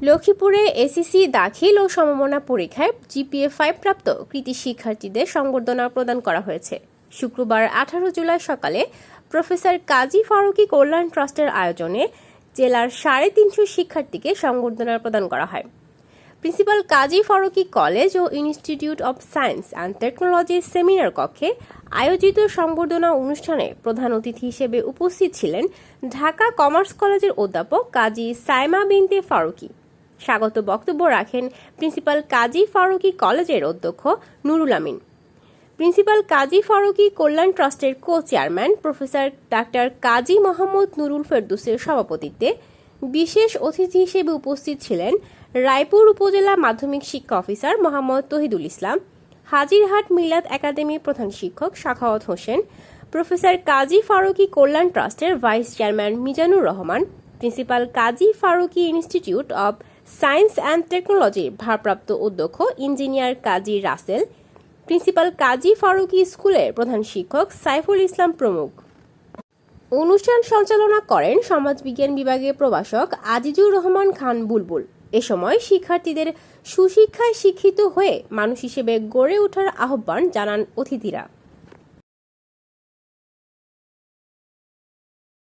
লক্ষ্মীপুরে এসিসি দাখিল ও সমমনা পরীক্ষায় জিপিএ ফাইভ প্রাপ্ত কৃতি শিক্ষার্থীদের সংবর্ধনা প্রদান করা হয়েছে। শুক্রবার আঠারো জুলাই সকালে প্রফেসর কাজী ফারুকি কল্যাণ ট্রাস্টের আয়োজনে জেলার সাড়ে তিনশো শিক্ষার্থীকে সংবর্ধনা প্রদান করা হয়। প্রিন্সিপাল কাজী ফারুকি কলেজ ও ইনস্টিটিউট অব সায়েন্স অ্যান্ড টেকনোলজির সেমিনার কক্ষে আয়োজিত সংবর্ধনা অনুষ্ঠানে প্রধান অতিথি হিসেবে উপস্থিত ছিলেন ঢাকা কমার্স কলেজের অধ্যাপক কাজী সাইমা বিনতে ফারুকী। স্বাগত বক্তব্য রাখেন প্রিন্সিপাল কাজী ফারুকি কলেজের অধ্যক্ষ নুরুল আমিন। প্রিন্সিপাল কাজী ফারুকি কল্যাণ ট্রাস্টের co chairman professor doctor Kazi Mohammad Nurul ফেরদুসের সভাপতিত্বে বিশেষ অতিথি হিসেবে উপস্থিত ছিলেন রায়পুর উপজেলা মাধ্যমিক শিক্ষা অফিসার মোহাম্মদ তহিদুল ইসলাম, হাজিরহাট মিলাদ একাডেমির প্রধান শিক্ষক শাখাওয়াত হোসেন, প্রফেসর কাজী ফারুকি কল্যাণ ট্রাস্টের vice chairman Mizanur Rahman, principal Kazi Faruki institute of science and টেকনোলজির ভারপ্রাপ্ত অধ্যক্ষ ইঞ্জিনিয়ার কাজী রাসেল, প্রিন্সিপাল কাজী ফারুকী স্কুলের প্রধান শিক্ষক সাইফুল ইসলাম প্রমুখ। অনুষ্ঠান সঞ্চালনা করেন সমাজবিজ্ঞান বিভাগের প্রভাষক আজিজুর রহমান খান বুলবুল। এ সময় শিক্ষার্থীদের সুশিক্ষায় শিক্ষিত হয়ে মানুষ হিসেবে গড়ে ওঠার আহ্বান জানান অতিথিরা।